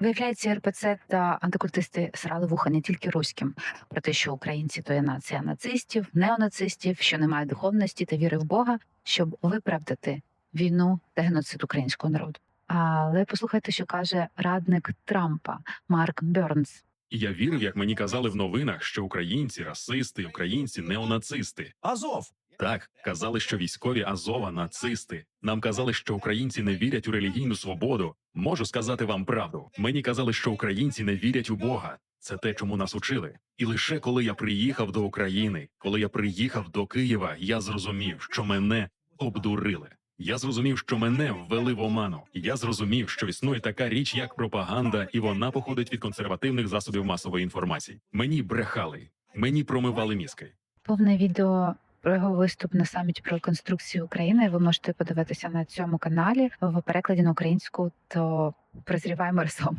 Виявляється, РПЦ та антикультисти срали вуха не тільки руським про те, що українці то є нація нацистів, неонацистів, що не мають духовності та віри в Бога, щоб виправдати війну та геноцид українського народу. Але послухайте, що каже радник Трампа Марк Бернс. Я вірив, як мені казали в новинах, що українці расисти, українці неонацисти. Азов. Так, казали, що військові Азова нацисти. Нам казали, що українці не вірять у релігійну свободу. Можу сказати вам правду. Мені казали, що українці не вірять у Бога. Це те, чому нас учили. І лише коли я приїхав до України, коли я приїхав до Києва, я зрозумів, що мене обдурили. Я зрозумів, що мене ввели в оману. Я зрозумів, що існує така річ, як пропаганда, і вона походить від консервативних засобів масової інформації. Мені брехали, мені промивали мізки. Повне відео про його виступ на саміті про реконструкцію України. Ви можете подивитися на цьому каналі в перекладі на українську. То прозріваємо разом.